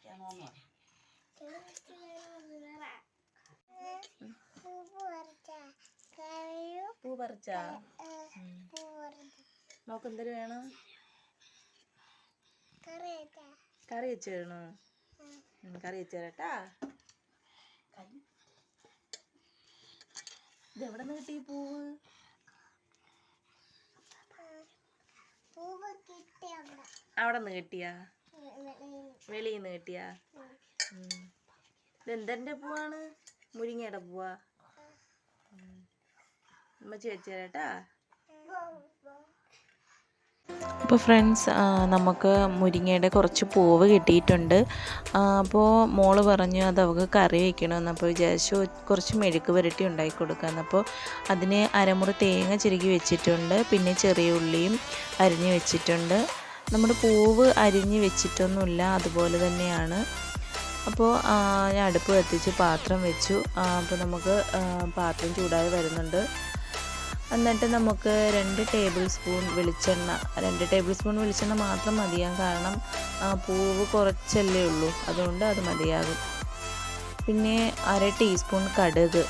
കഴിക്കാമോന്ന് പറ പൂ പറിച്ച നോക്ക് എന്തൊരു വേണം? കറി വെച്ച് കറി വെച്ച് തരട്ടാ. ഇത് എവിടെ നിന്ന് കിട്ടി പൂവ് അവിടെ നിന്ന് കിട്ടിയാ? വെളിയിൽ നിന്ന് കിട്ടിയാ? ഉം. ഇത് എന്തെന്റെ പൂവാണ്? മുരിങ്ങയുടെ പൂവാ. ഉമ്മച്ചി വെച്ച് തരട്ടാ അപ്പോൾ ഫ്രണ്ട്സ് നമുക്ക് മുരിങ്ങയുടെ കുറച്ച് പൂവ് കിട്ടിയിട്ടുണ്ട്. അപ്പോൾ മോൾ പറഞ്ഞു അത് അവൾക്ക് കറി വയ്ക്കണമെന്ന് അപ്പോൾ വിചാരിച്ചു കുറച്ച് മെഴുക്ക് പുരട്ടി ഉണ്ടാക്കി കൊടുക്കാമെന്ന് അപ്പോൾ അതിന് അരമുറി തേങ്ങ ചിരുകി വെച്ചിട്ടുണ്ട്. പിന്നെ ചെറിയ ഉള്ളിയും അരിഞ്ഞ് വെച്ചിട്ടുണ്ട്. നമ്മുടെ പൂവ് അരിഞ്ഞ് വെച്ചിട്ടൊന്നുമില്ല അതുപോലെ തന്നെയാണ്. അപ്പോൾ ഞാൻ അടുപ്പ് കത്തിച്ച് പാത്രം വെച്ചു. അപ്പോൾ നമുക്ക് പാത്രം ചൂടായി വരുന്നുണ്ട്. എന്നിട്ട് നമുക്ക് രണ്ട് ടേബിൾ സ്പൂൺ വെളിച്ചെണ്ണ രണ്ട് ടേബിൾ സ്പൂൺ വെളിച്ചെണ്ണ മാത്രം മതിയാകും കാരണം പൂവ് കുറച്ചല്ലേ ഉള്ളൂ. അതുകൊണ്ട് അത് മതിയാകും. പിന്നെ അര ടീസ്പൂൺ കടുക്.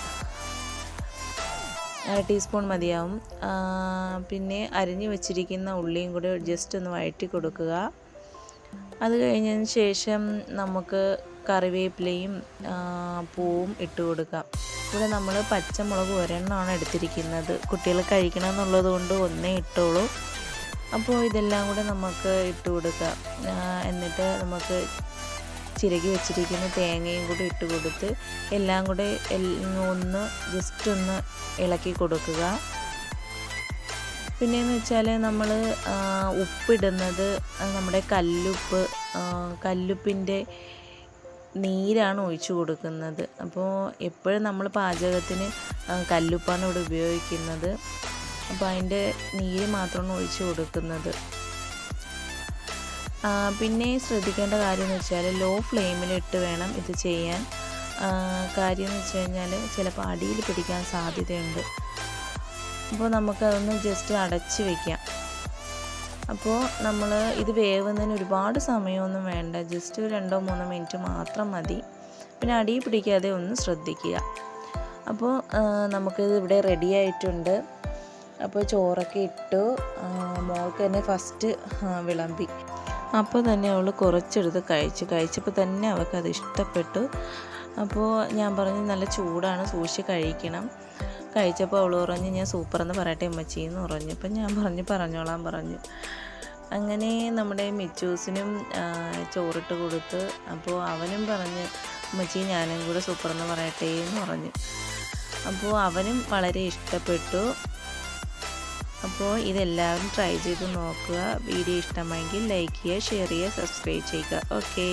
ടീസ്പൂൺ മതിയാവും. പിന്നെ അരിഞ്ഞു വെച്ചിരിക്കുന്ന ഉള്ളിയും കൂടി ജസ്റ്റ് ഒന്ന് വഴറ്റി കൊടുക്കുക. അത് കഴിഞ്ഞതിന് ശേഷം നമുക്ക് കറിവേപ്പിലയും പൂവും ഇട്ട് കൊടുക്കാം. ഇവിടെ നമ്മൾ പച്ചമുളക് ഒരെണ്ണമാണ് എടുത്തിരിക്കുന്നത്. കുട്ടികൾ കഴിക്കണം എന്നുള്ളത് കൊണ്ട് ഒന്നേ ഇട്ടോളൂ. അപ്പോൾ ഇതെല്ലാം കൂടെ നമുക്ക് ഇട്ട് കൊടുക്കാം. എന്നിട്ട് നമുക്ക് ചിരകി വെച്ചിരിക്കുന്ന തേങ്ങയും കൂടി ഇട്ട് കൊടുത്ത് എല്ലാം കൂടെ ഒന്ന് ജസ്റ്റ് ഒന്ന് ഇളക്കി കൊടുക്കുക. പിന്നെയെന്ന് വെച്ചാൽ നമ്മൾ ഉപ്പിടുന്നത് നമ്മുടെ കല്ലുപ്പ് കല്ലുപ്പിന്റെ നീരാണ് ഒഴിച്ചു കൊടുക്കുന്നത്. അപ്പോൾ എപ്പോഴും നമ്മൾ പാചകത്തിന് കല്ലുപ്പാണ് ഇവിടെ ഉപയോഗിക്കുന്നത്. അപ്പോൾ അതിന്റെ നീര് മാത്രമാണ് ഒഴിച്ചു കൊടുക്കുന്നത്. പിന്നെ ശ്രദ്ധിക്കേണ്ട കാര്യം എന്ന് വെച്ചാൽ ലോ ഫ്ലെയിമിലിട്ട് വേണം ഇത് ചെയ്യാൻ. കാര്യം എന്ന് വെച്ച് കഴിഞ്ഞാൽ ചിലപ്പോൾ അടിയിൽ പിടിക്കാൻ സാധ്യതയുണ്ട്. അപ്പോൾ നമുക്കതൊന്ന് ജസ്റ്റ് അടച്ച് വയ്ക്കാം അപ്പോൾ നമ്മൾ ഇത് വേവുന്നതിന് ഒരുപാട് സമയമൊന്നും വേണ്ട. ജസ്റ്റ് രണ്ടോ മൂന്നോ മിനിറ്റ് മാത്രം മതി. പിന്നെ അടി പിടിക്കാതെ ഒന്ന് ശ്രദ്ധിക്കുക. അപ്പോൾ നമുക്കിത് ഇവിടെ റെഡി ആയിട്ടുണ്ട്. അപ്പോൾ ചോറൊക്കെ ഇട്ടു. മോൾക്ക് തന്നെ ഫസ്റ്റ് വിളമ്പി. അപ്പോൾ തന്നെ അവൾ കുറച്ചെടുത്ത് കഴിച്ചു. കഴിച്ചപ്പോൾ തന്നെ അവൾക്ക് അത് ഇഷ്ടപ്പെട്ടു. അപ്പോൾ ഞാൻ പറഞ്ഞു നല്ല ചൂടാണ് സൂക്ഷിച്ച് കഴിക്കണം. കഴിച്ചപ്പോൾ അവൾ പറഞ്ഞു ഞാൻ സൂപ്പറെന്ന് പറയട്ടെ അമ്മച്ചി എന്ന് പറഞ്ഞു. അപ്പം ഞാൻ പറഞ്ഞു പറഞ്ഞോളാം പറഞ്ഞു. അങ്ങനെ നമ്മുടെ മിച്ചൂസിനും ചോറിട്ട് കൊടുത്ത് അപ്പോൾ അവനും പറഞ്ഞ് അമ്മച്ചി ഞാനും കൂടെ സൂപ്പറെന്ന് പറയട്ടെ എന്ന് പറഞ്ഞു. അപ്പോൾ അവനും വളരെ ഇഷ്ടപ്പെട്ടു. അപ്പോൾ ഇതെല്ലാവരും ട്രൈ ചെയ്ത് നോക്കുക. വീഡിയോ ഇഷ്ടമായെങ്കിൽ ലൈക്ക് ചെയ്യുക ഷെയർ ചെയ്യുക സബ്സ്ക്രൈബ് ചെയ്യുക. ഓക്കേ